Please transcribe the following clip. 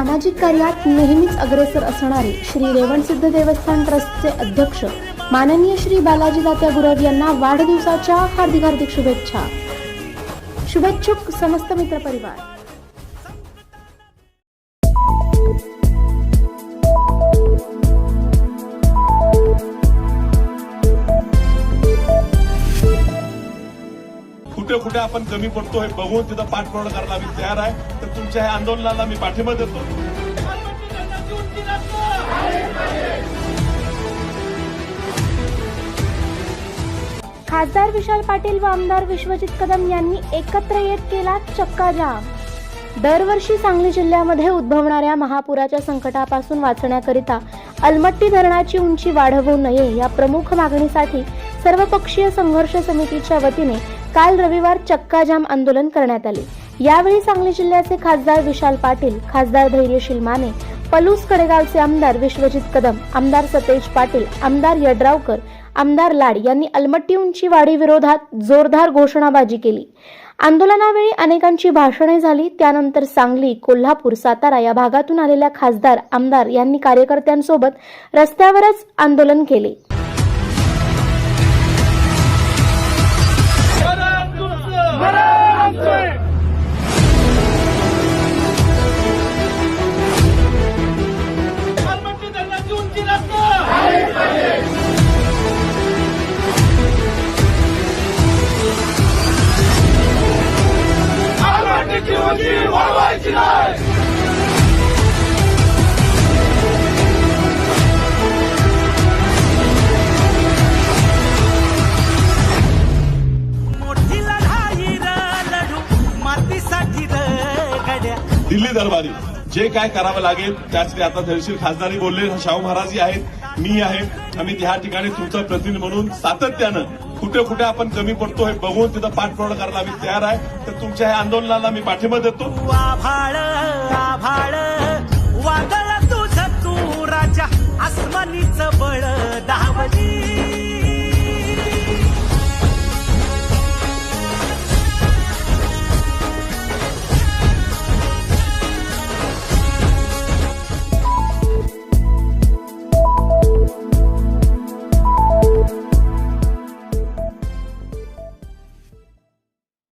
सामाजिक कार्यात नेहमीच अग्रेसर असणारे श्री रेवणसिद्ध देवस्थान ट्रस्टचे अध्यक्ष माननीय श्री बालाजी दात्या गुरव यांना वाढदिवसाच्या हार्दिक हार्दिक शुभेच्छा. शुभेच्छुक समस्त मित्रपरिवार कुठे कुठे आपण कमी पडतो हे बघून तिथं पाठपुरावा करायला आम्ही तयार आहे. तर तुमच्या ह्या आंदोलनाला मी पाठिंबा देतो. खासदार विशाल पाटील व आमदार विश्वजित कदम यांनी एकत्र येत केला चक्काजाम दरवर्षी सांगली जिल्ह्यामध्ये उद्भवणाऱ्या महापुराच्या संकटापासून वाचण्याकरिता अलमट्टी धरणाची उंची वाढवू नये या प्रमुख मागणीसाठी सर्वपक्षीय संघर्ष समितीच्या वतीने काल रविवार चक्काजाम आंदोलन करण्यात आले. यावेळी सांगली जिल्ह्याचे खासदार विशाल पाटील खासदार धैर्यशील माने पलूस कडेगावचे आमदार विश्वजित कदम आमदार सतेज पाटील आमदार यड्रावकर आमदार लाड यांनी अलमट्टी उंची वाढी विरोधात जोरदार घोषणाबाजी केली. आंदोलनावेळी अनेकांची भाषणे झाली त्यानंतर सांगली कोल्हापूर सातारा या भागातून आलेल्या खासदार आमदार यांनी कार्यकर्त्यांसोबत रस्त्यावरच आंदोलन केले. वाढवायची नाही दिल्ली दरबारी. जे काय करावं लागेल त्यासाठी आता धैर्यशील खासदारही बोलले शाहू महाराजही आहेत मी आहे. आम्ही त्या ठिकाणी तुमचा प्रतिनिधी म्हणून सातत्यानं कुठे कुठे आपण कमी पडतो हे बघून तिथं पाठपुरावा करायला आम्ही तयार आहे. तर तुमच्या ह्या आंदोलनाला मी पाठिंबा देतो.